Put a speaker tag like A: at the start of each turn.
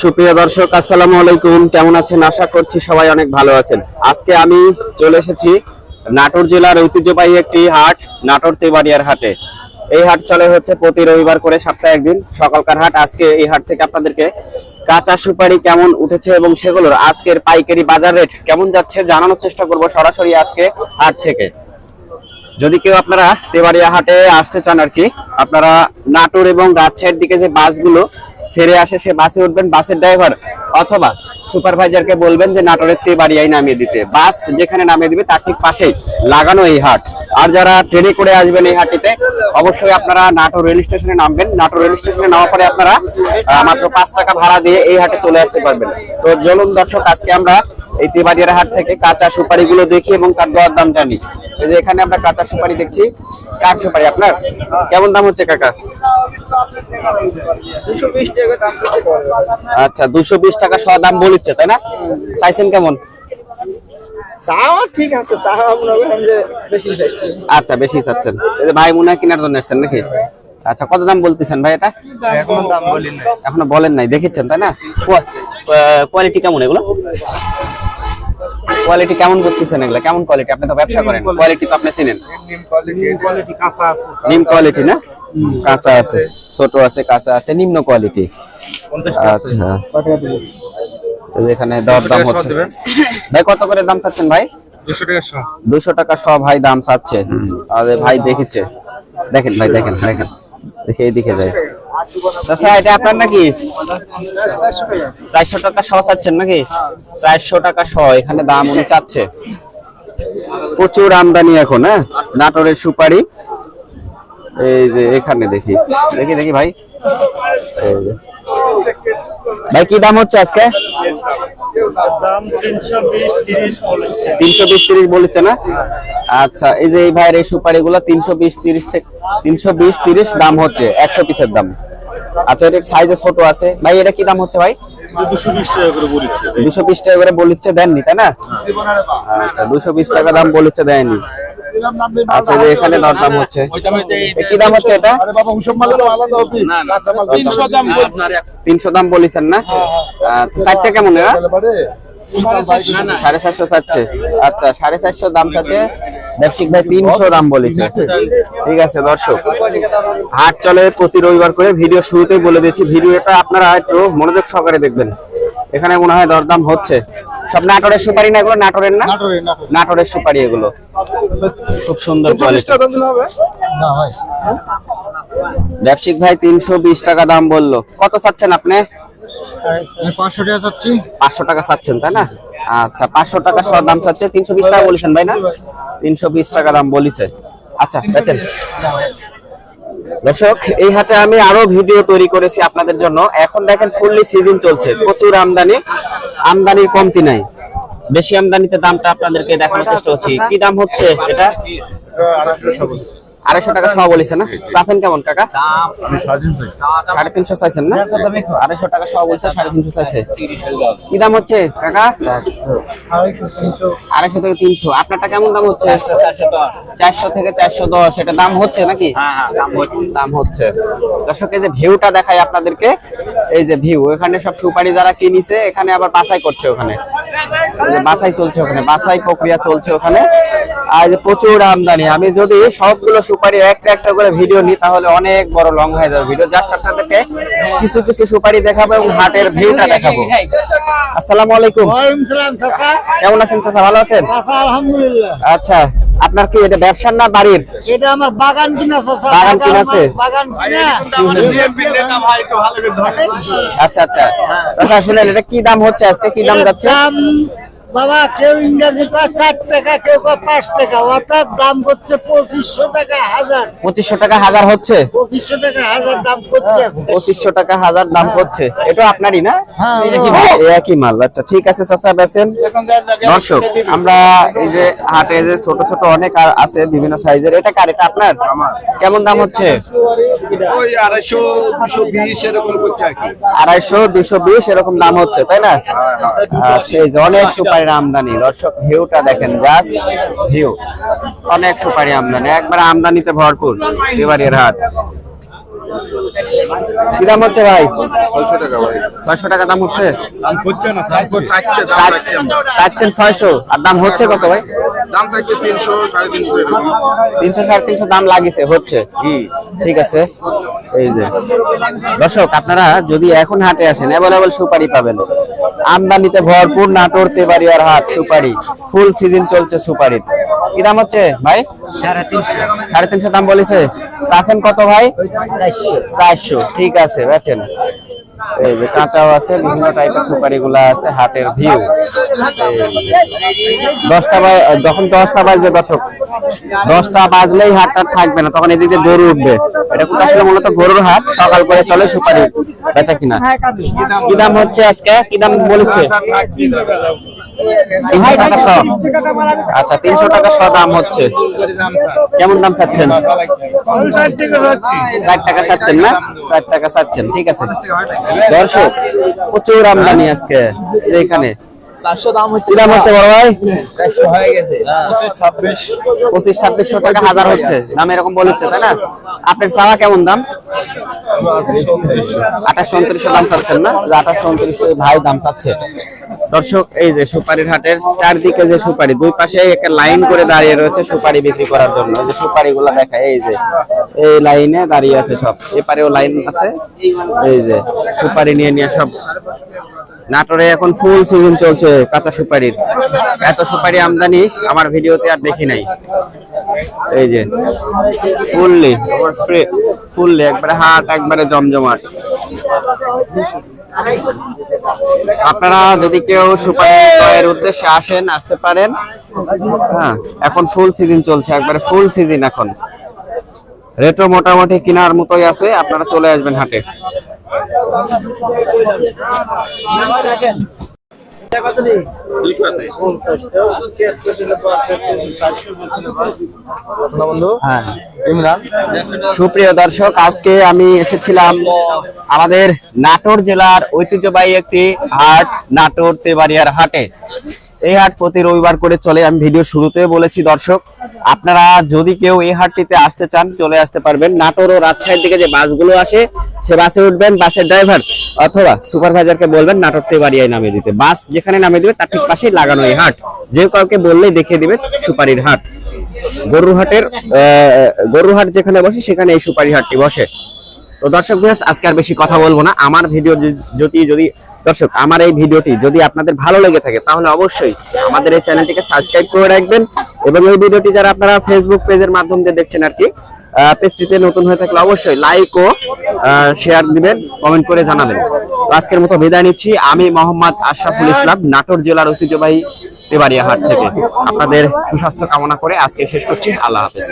A: সুপ্রিয় দর্শক, আসসালামু আলাইকুম। কেমন আছেন? আশা করছি সবাই অনেক ভালো আছেন। আজকে আমি চলে এসেছি নাটোর জেলার ঐতিহ্যবাহী একটি হাট, নাটোর তেবাড়িয়ার হাটে। এই হাট চলে হচ্ছে প্রতি রবিবার করে সপ্তাহে একদিন, সকালকার হাট। আজকে এই হাট থেকে আপনাদেরকে কাঁচা সুপারি কেমন উঠেছে এবং সেগুলোর আজকের পাইকারি বাজার রেট কেমন যাচ্ছে জানানোর চেষ্টা করব সরাসরি আজকে হাট থেকে। যদি কেউ আপনারা তেবাড়িয়া হাটে আসতে চান আর কি, আপনারা নাটোর এবং রাজশাহীর দিকে যে বাসগুলো ছেড়ে আসে, সে বাসে উঠবেন, বাসের ড্রাইভার অথবা সুপারভাইজারকে বলবেন যে নাটোরের তেবাড়িয়ায় নামিয়ে দিতে। বাস যেখানে নামিয়ে দিবে, তার ঠিক পাশেই লাগানো এই হাট। আর যারা ট্রেনে করে আসবেন এই হাটিতে, অবশ্যই আপনারা নাটোর রেল স্টেশনে নামবেন। নাটোর রেল স্টেশনে নামার পরে আপনারা মাত্র পাঁচ টাকা ভাড়া দিয়ে এই হাটে চলে আসতে পারবেন। তো চলুন দর্শক, আজকে আমরা এই তেবাড়িয়ার হাট থেকে কাঁচা সুপারি গুলো দেখি এবং তার দর দাম জানি। এই যে এখানে আমরা কাঁচা সুপারি দেখছি। কাঠ সুপারি আপনার? কেমন দাম হচ্ছে কাকা? আচ্ছা দুশো বিশ টাকা শ দাম বলিচ্ছে তাই না? চাইছেন কেমন?
B: ঠিক আছে মনে
A: আচ্ছা বেশি চাচ্ছেন। এই যে ভাই মনে হয় কেনার জন্য এসছেন নাকি? আচ্ছা কত দাম বলতেছেন ভাই এটা?
B: এখনও দাম বলি
A: এখনও বলেন নাই দেখেছেন তাই না? কোয়ালিটি কেমন এগুলো? কোয়ালিটি কেমন বুঝতেছেন এগুলো? কেমন কোয়ালিটি আপনি তো ব্যবসা করেন। কোয়ালিটি তো আপনি চিনেন।
B: কোয়ালিটি
A: নিম কোয়ালিটি না? কাঁচা আছে। ছোট আছে কাঁচা আছে নিম্ন কোয়ালিটি আচ্ছা। এখানে দর দাম হচ্ছে। ভাই কত করে দাম চাচ্ছেন ভাই?
B: দুশো টাকা শো
A: সব ভাই দাম চাচ্ছে। আর ভাই দেখিচ্ছে। দেখেন ভাই দেখেন দেখেন। দেখে এইদিকে যায় চাচা এটা আপনার নাকি? চারশো টাকা শ চাচ্ছেন নাকি? চারশো টাকা শ এখানে দাম উনি চাচ্ছে। প্রচুর আমদানি এখন হ্যাঁ? নাটোরের সুপারি। এই যে এখানে দেখি। দেখি দেখি ভাই। ভাই কি দাম হচ্ছে আজকে?
C: তিনশো বিশ তিরিশ বলেছে।
A: তিনশো বিশ তিরিশ বলেছে না? আচ্ছা এই যে এই ভাইয়ের এই সুপারি গুলো তিনশো বিশ তিরিশ থেকে তিনশো বিশ তিরিশ দাম হচ্ছে একশো পিসের দাম। আচ্ছা এটার সাইজে ছোট আছে। ভাই এটা কি দাম হচ্ছে ভাই?
C: দুশো বিশ টাকা করে বলেছে
A: দুশো টাকা করে বলিচ্ছে দেননি তাই না? আচ্ছা দুশো বিশ টাকা দাম বলিচ্ছে দেননি আচ্ছা যে এখানে দর দাম হচ্ছে। কি দাম হচ্ছে এটা?
C: তিনশো দাম
A: বলেছেন না? আচ্ছা চারটে কেমন এরা? সাড়ে চারশো। চাচ্ছে। আচ্ছা সাড়ে চারশো দাম চাচ্ছে। ব্যবসায়িক ভাই তিনশো দাম বলেছে। ঠিক আছে দর্শক। হাট চলে প্রতি রবিবার করে। ভিডিও শুরুতেই বলে দিয়েছি ভিডিওটা আপনারা একটু মনোযোগ সহকারে দেখবেন। এখানে মনে হয় দরদাম হচ্ছে। সব নাটোরের সুপারি না এগুলো? নাটোরের না? নাটোরের সুপারি এগুলো। খুব সুন্দর কোয়ালিটি ব্যবসায়িক ভাই তিনশো বিশ টাকা দাম বলল। কত চাচ্ছেন আপনি?
B: পাঁচশো টাকা চাচ্ছি।
A: পাঁচশো টাকা চাচ্ছেন তাই না? আচ্ছা পাঁচশো টাকা সহ দাম চাচ্ছে। তিনশো বিশ টাকা বলেছেন ভাই না? তিনশো বিশ টাকা দাম বলিছে। আচ্ছা বেচেন। দর্শক এই হাটে আমি আরও ভিডিও তৈরি করেছি আপনাদের জন্য। এখন দেখেন ফুললি সিজন চলছে। প্রচুর আমদানি। আমদানির কমতি নাই। বেশি আমদানিতে দামটা আপনাদেরকে দেখানোর চেষ্টা করছি। কি দাম হচ্ছে এটা? আড়াইশো টাকা সহ বলেছে না? চাচ্ছেন কেমন কাকা? সাড়ে তিনশো চাইছেন না? আড়াইশো টাকা সহ বলছে সাড়ে তিনশো চাইছে। কি দাম হচ্ছে কাকা? আড়াইশো থেকে তিনশো। আপনারটা কেমন দাম হচ্ছে? চারশো থেকে চারশো দশ। এটা দাম হচ্ছে নাকি? দাম হচ্ছে। দর্শক এই যে ভিউটা দেখাই আপনাদেরকে। এই যে ভিউ এখানে সব সুপারি যারা কিনিছে এখানে আবার বাছাই করছে ওখানে। বাছাই চলছে ওখানে। বাছাই প্রক্রিয়া চলছে ওখানে। যে প্রচুর আমদানি। আমি যদি সবগুলো সুপারি একটা একটা করে ভিডিও নিই, তাহলে অনেক বড় লং হয়ে যাবে। ভিডিও জাস্ট আপনাদেরকে কিছু কিছু সুপারি দেখাবো এবং হাটের ভিউটা দেখাবো। আসসালামু আলাইকুম। কেমন আছেন চাচা? ভালো আছেন?
B: আলহামদুলিল্লাহ
A: আচ্ছা আপনার কি এটা ব্যবসার না বাড়ির?
B: এটা আমার বাগান কিনা চাচা
A: বাগান কিনা আছে?
B: বাগান কিনা
A: আচ্ছা আচ্ছা। চাচা, শুনেন, এটা কি দাম হচ্ছে? আজকে কি দাম যাচ্ছে?
B: বাবা কেউ ইংরেজি কয় চার টাকা কেউ কয় পাঁচ টাকা। অর্থাৎ দাম করছে পঁচিশশো টাকা হাজার।
A: পঁচিশশো টাকা হাজার হচ্ছে?
B: পঁচিশশো টাকা হাজার দাম করছে
A: পঁচিশশো টাকা হাজার দাম করছে। এটা আপনারই না?
B: হ্যাঁ,
A: এই একই মাল। আচ্ছা ঠিক আছে চাচা বেছেন দর্শক আমরা এই যে হাটে যে ছোট ছোট অনেক আছে বিভিন্ন সাইজের এটা কার? এটা আপনার? কেমন দাম হচ্ছে?
D: ওই আড়াইশো দুশো বিশ এরকম করছে আর কি।
A: আড়াইশো দুশো বিশ এরকম দাম হচ্ছে তাই না? আচ্ছা এই যে অনেক সুপারির আমদানি। দর্শক ভিউটা দেখেন জাস্ট ভিউ। অনেক সুপারি আমদানি একবার আমদানিতে ভরপুর এবারের হাট। কি দাম হচ্ছে ভাই?
D: ছয়শো টাকা ভাই।
A: ছয়শো টাকা দাম হচ্ছে?
D: দাম হচ্ছে না চাচ্ছে দাম
A: চার-
D: চাচ্ছে না।
A: চাচ্ছেন ছয়শো আর দাম হচ্ছে কত ভাই?
D: দাম চাচ্ছে তিনশো সাড়ে তিনশো
A: তিনশো সাড়ে তিনশো দাম লাগিছে হচ্ছে। ঠিক আছে। এই যে। দর্শক আপনারা যদি এখন হাটে আসেন অ্যাভেলেবল সুপারি পাবেন। আমদানিতে ভরপুর নাটোর তেবাড়িয়ার হাট সুপারি। ফুল সিজন চলছে সুপারির। কি দাম হচ্ছে ভাই?
B: সাড়ে তিনশো।
A: সাড়ে তিনশো দাম বলেছে। চাষেন কত ভাই?
B: চারশো।
A: চারশো। ঠিক আছে বেচেন। এই যে কাঁচাও আছে, বিভিন্ন টাইপের সুপারি গুলা আছে, হাটের ভিউ। দশটা যখন দশটা বাজবে দর্শক, দশটা বাজলেই হাটটা থাকবে না, তখন এদিকে গরু উঠবে। এটা কিন্তু আসলে মূলত গরুর হাট, সকাল করে চলে সুপারি বেচা কিনা। কি দাম হচ্ছে আজকে? কি দাম বলেছে? তিনশো টাকা শ। আচ্ছা তিনশো টাকা শ দাম হচ্ছে। কেমন দাম চাচ্ছেন? ষাট টাকা চাচ্ছেন না? ষাট টাকা চাচ্ছেন, ঠিক আছে। দর্শক, প্রচুর আমদানি আজকে, যে এখানে। কি দাম হচ্ছে বড় ভাই? পঁচিশ ছাব্বিশশো টাকা হাজার হচ্ছে। দাম এরকম বলেছে তাই না? আপনার চাওয়া কেমন দাম? উনত্রিশশো দাম চাচ্ছেন না? যে আঠাশ উনত্রিশশো ভাই দাম চাচ্ছে। দর্শক এই যে সুপারির হাটের চারদিকে যে সুপারি দুই পাশে একটা লাইন করে দাঁড়িয়ে রয়েছে সুপারি বিক্রি করার জন্য। যে সুপারি গুলা দেখা এই যে এই লাইনে দাঁড়িয়ে আছে সব। এপারেও লাইন আছে। এই যে সুপারি নিয়ে নিয়ে সব নাটোরে এখন ফুল সিজন চলছে কাঁচা সুপারির। এত সুপারি আমদানি আমার ভিডিওতে আর দেখি নাই। এই যে ফুললি ফুললি একবারে হাট, একবারে জমজমাট। আপনারা যদি কেউ সুপারি ক্রয়ের উদ্দেশ্যে আসেন, আসতে পারেন। হ্যাঁ এখন ফুল সিজন চলছে, একবারে ফুল সিজন এখন। রেটও মোটামুটি কেনার মতোই আছে, আপনারা চলে আসবেন হাটে। সুপ্রিয় দর্শক আজকে আমি এসেছিলাম আমাদের নাটোর জেলার ঐতিহ্যবাহী একটি হাট নাটোর তেবাড়িয়ার হাটে। এই হাট প্রতি রবিবার করে চলে। আমি ভিডিও শুরুতে বলেছি, দর্শক, আপনারা যদি কেউ এই হাটটিতে আসতে চান, চলে আসতে পারবেন। নাটোর ও রাজশাহীর দিকে যে বাসগুলো আসে, সে বাসে উঠবেন, বাসের ড্রাইভার অথবা সুপারভাইজারকে বলবেন, নাটোর তেবাড়িয়ায় নামিয়ে দিতে। বাস যেখানে নামিয়ে দিবে, তার ঠিক পাশেই লাগানো এই হাট। যে কাউকে বললেই দেখিয়ে দিবে সুপারির হাট। গরুহাটের গরুহাট যেখানে বসে, সেখানে এই সুপারি হাটটি বসে। তো দর্শক ভিউয়ার্স আজকে আর বেশি কথা বলব না। আমার ভিডিও যদি যদি, দর্শক, আমার এই ভিডিওটি যদি আপনাদের ভালো লেগে থাকে, তাহলে অবশ্যই আমাদের এই চ্যানেলটিকে সাবস্ক্রাইব করে রাখবেন এবং এই ভিডিওটি যারা আপনারা ফেসবুক পেজের মাধ্যম দিয়ে দেখছেন আর কি পেজটিতে নতুন হয়ে থাকলে অবশ্যই লাইক ও শেয়ার দিবেন কমেন্ট করে জানাবেন। আজকের মতো বিদায় নিচ্ছি। আমি মোহাম্মদ আশরাফুল ইসলাম, নাটোর জেলার ঐতিহ্যবাহী তেবাড়িয়া হাট থেকে। আপনাদের সুস্বাস্থ্য কামনা করে আজকে শেষ করছি। আল্লাহ হাফেজ।